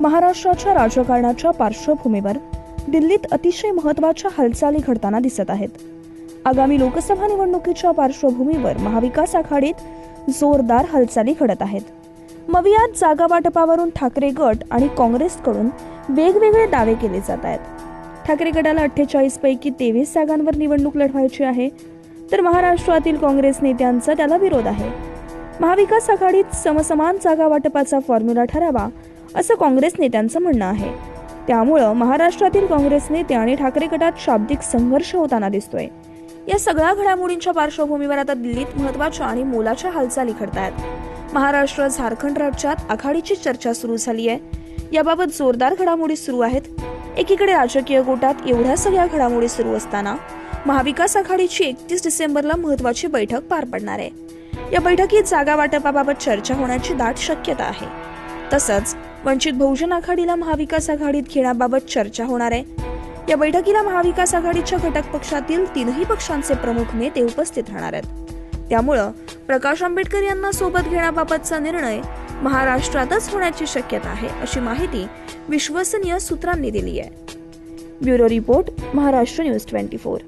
महाराष्ट्राच्या राजकारणाच्या पार्श्वभूमीवर दिल्लीत अतिशय महत्त्वाच्या हालचाली घडताना दिसत आहेत. आगामी लोकसभा निवडणुकीच्या पार्श्वभूमीवर महाविकास आघाडीत जोरदार हालचाली घडत आहेत. मवियात जागा वाटपावरून ठाकरे गट आणि काँग्रेसकडून वेगवेगळे दावे केले जात आहेत. ठाकरे गटाला अठ्ठेचाळीस पैकी तेवीस जागांवर निवडणूक लढवायची आहे तर महाराष्ट्रातील काँग्रेस नेत्यांचा त्याला विरोध आहे. महाविकास आघाडीत समसमान जागा वाटपाचा फॉर्म्युला ठरावा असं काँग्रेस नेत्यांचं म्हणणं आहे. त्यामुळं महाराष्ट्रातील काँग्रेस नेते आणि ठाकरे गटात शाब्दिक संघर्ष होताना दिसतोय. या सगळ्या घडामोडींच्या पार्श्वभूमीवर आता दिल्लीत महत्त्वाच्या आणि मोलाच्या हालचाली घडत आहेत महाराष्ट्र झारखंड राज्यात आघाडीची चर्चा सुरू झाली आहे याबाबत जोरदार घडामोडी सुरू आहेत. एकीकडे राजकीय गोटात एवढ्या सगळ्या घडामोडी सुरू असताना महाविकास आघाडीची एकतीस डिसेंबरला महत्वाची बैठक पार पडणार आहे. या बैठकीत जागा वाटपाबाबत चर्चा होण्याची दाट शक्यता आहे. तसंच वंचित बहुजन आघाडीला महाविकास आघाडीत घेण्याबाबत चर्चा होणार आहे. या बैठकीला महाविकास आघाडीच्या घटक पक्षातील तीनही पक्षांचे प्रमुख नेते उपस्थित राहणार आहेत. त्यामुळं प्रकाश आंबेडकर यांना सोबत घेण्याबाबतचा निर्णय महाराष्ट्रातच होण्याची शक्यता आहे अशी माहिती विश्वसनीय सूत्रांनी दिली आहे. Bureau report Maharashtra news twenty four.